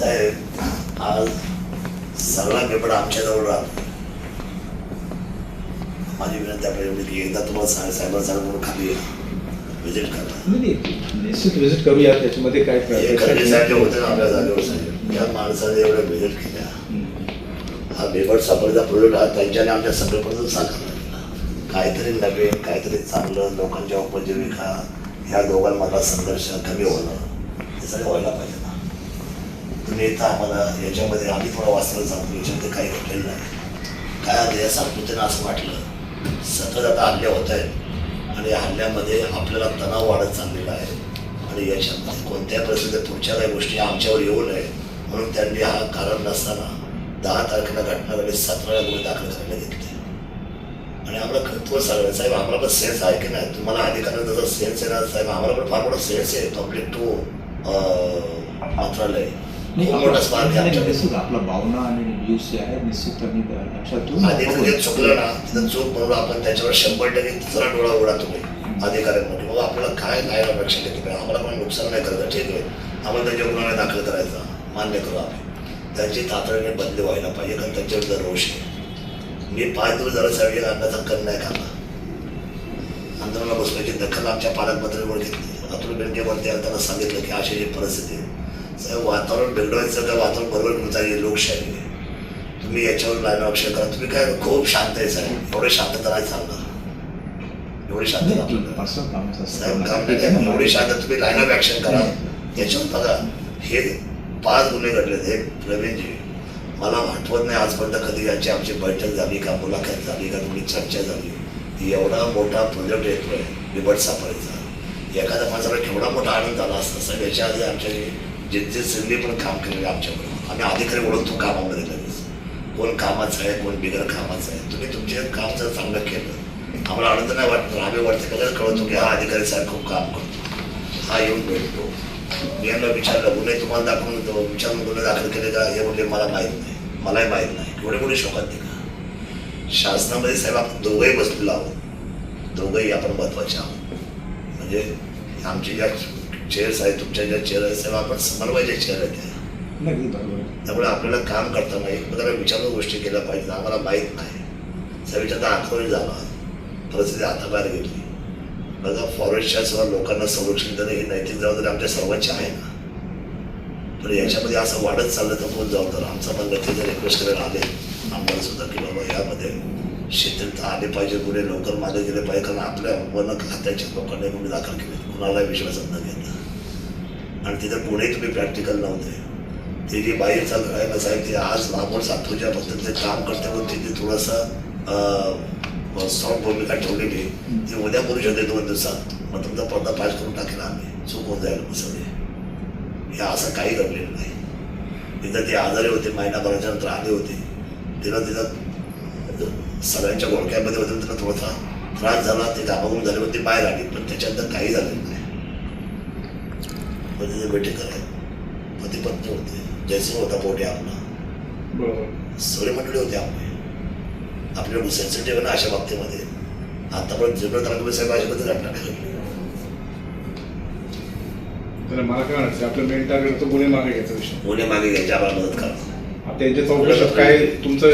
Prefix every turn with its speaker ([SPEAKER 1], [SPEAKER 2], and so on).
[SPEAKER 1] साहेब आज सगळा पेपर आमच्याजवळ राहतो. माझी विनंती आपल्याला एवढी की एकदा तुम्हाला साहेब साहेबांना सांगून म्हणून खाली व्हिजिट करा.
[SPEAKER 2] निश्चित व्हिजिट करूया त्याच्यामध्ये काय
[SPEAKER 1] हे खडके साहेब जे होते ना आपल्या जागेवर साहेब? या माणसाने एवढ्या व्हिजिट केल्या. हा बेबट सापडचा प्रोजेक्ट हा त्यांच्याने आमच्या सगळ्यापर्यंत साकारला काहीतरी नवीन काहीतरी चांगलं लोकांच्या उपजीविका ह्या दोघांमधला संघर्ष कमी होणं हे सगळं व्हायला पाहिजे. ना तुम्ही आम्हाला याच्यामध्ये आम्ही थोडं वाचलं सांगतो याच्यामध्ये काही घडलेलं नाही. काय आता या सातपुतेनं असं वाटलं सतत आता हल्ल्या होत आहेत आणि हल्ल्यामध्ये आपल्याला तणाव वाढत चाललेला आहे. आणि याच्यामध्ये कोणत्या परिस्थितीत पुढच्या काही गोष्टी आमच्यावर येऊ नये म्हणून त्यांनी हा कारण नसताना दहा तारखेला घटना झाली सतराला गुन्हे दाखल करायला घेतले. आणि आम्हाला कर्तव्य सांगायला साहेब आम्हाला पण सेन्स आहे की नाही? तुम्हाला अधिकाऱ्यांना जसं सेन्स आहे ना साहेब आम्हाला पण फार मोठा सेन्स आहे. पब्लिक टू मंत्रालय.
[SPEAKER 2] निश्चित आपला भावना आणि जे आहे निश्चित आम्ही लक्षात
[SPEAKER 1] जे चुकलं ना तिथं चूक म्हणून आपण त्याच्यावर शंभर टक्के तिसरा डोळा उघडा तुम्ही अधिकाऱ्यांमध्ये. मग आपल्याला काय नाही अपेक्षा पाहिजे? आम्हाला पण नुकसान नाही करायचं ठीक आहे. आम्हाला त्यांच्या गुन्हा दाखल करायचा. मान्य करू आम्ही त्यांची तातडीने बदली व्हायला पाहिजे कारण त्यांच्यावर रोष आहे. मी पाच दिवस झालं साहेब अन्नाचा कण नाही खाल्ला. आंदोलनाला बसण्याची दखल आमच्या पालकमंत्र्यांवर घेतली अतुल बेनकेवरती आलं त्यांना सांगितलं की अशी ही परिस्थिती आहे. वातावरण बिघडवायचं का वातावरण बरोबर ही लोकशाही. तुम्ही याच्यावर लाईन ऑप्शन करा. तुम्ही काय खूप शांत आहे साहेब. एवढे शांतता नाही चालणार. एवढी साहेब
[SPEAKER 2] ना?
[SPEAKER 1] एवढी शांत तुम्ही लाईन ऑफ करा. याच्यावर बघा हे पाच गुन्हे घडले हे प्रवीणजी मला आठवत नाही आजपर्यंत कधी याची आमची बैठक झाली का मुलाखत झाली का कुठली चर्चा झाली. एवढा मोठा प्रोजेक्ट येतोय बिबट सापळीचा. एखाद्या माणसाला केवढा मोठा आनंद झाला असता साहेब. याच्या आधी आमच्या ज्यांचे सगळे पण काम केलेले आमच्याबरोबर आम्ही अधिकारी ओळखतो कामामध्ये लगेच कोण कामाचं आहे कोण बिगर कामाचं आहे. तुम्ही तुमचे काम जर चांगलं केलं आम्हाला आनंद नाही वाटत. आम्ही वाटतं का कळवतो की हा अधिकारी साहेब खूप काम करतो. हा येऊन भेटतो. मी यांना विचारलं गुन्हे तुम्हाला दाखवून विचारून गुन्हे दाखल केले का? हे म्हणजे मला माहीत नाही. मलाही माहीत नाही. एवढे मोठे शोकात नाही का? शासनामध्ये साहेब आपण दोघंही बसलेलो आहोत. दोघंही आपण महत्त्वाचे आहोत. म्हणजे आमची ज्या चेअर्स आहेत तुमच्या ज्या चेअर आहेत साहेब आपण समन्वयाचे चेअर आहेत.
[SPEAKER 2] बरोबर.
[SPEAKER 1] त्यामुळे आपल्याला काम करताना एकमेकांना विचारून गोष्टी केल्या पाहिजेत आम्हाला माहीत नाही. सविच्याचा आठवणी झाला. परिस्थिती हाताबाहेर गेली. बघा फॉरेस्टच्या सर्व लोकांना संरक्षण देणं ही नैतिक जबाबदारी आमच्या सर्वांची आहे ना? पण याच्यामध्ये असं वाढत चाललं तर कोण जबाबदार? आमचा पण जर रिक्वेस्ट करायला आले आमदार सुद्धा की बाबा यामध्ये शिथिलता आले पाहिजे गुन्हे लवकर मागे गेले पाहिजे कारण आपल्या वन खात्याच्या लोकांनी गुन्हे दाखल केले कुणाला विश्वासात न घेता. आणि तिथे पुणे तुम्ही प्रॅक्टिकल नव्हते ते जे बाहेर चालू आहे साहेब ते आज महापौर सातपूरच्या पद्धतीने काम करते म्हणून तिथे थोडंसं सॉफ्ट भूमिका ठेवलेली ती उद्या करू शकते दोन दिवसात. मग तुमचा पडदा पास करून टाकेल आम्ही. चुकून जाईल सगळे. हे असं काही घडलेलं नाही. तिथं ते आजारी होते महिनाभराच्या नंतर आले होते. तिला तिथं सगळ्यांच्या गोळक्यामध्ये होते तिला थोडासा त्रास झाला ते कामावून झाले होते बाहेर आली पण त्याच्यानंतर काही झालेलं नाही. तिथे बैठक करायला पती पत्नी होते. जयसिंग होता पोटे आपला. सगळे मंडळी होते आपले. आपल्याला सेन्सिटिव्ह ना अशा बाबतीमध्ये. आतापर्यंत जीवन तालुका साहेब अशा बद्दल घटना घडली.
[SPEAKER 2] मला काय म्हणायचं? आपलं मेन टार्गेट तो गुन्हे मागे घ्यायचा विषय.
[SPEAKER 1] पुणे मागे घ्यायची आम्हाला मदत करा.
[SPEAKER 2] आता यांच्या चौकशात काय तुमचं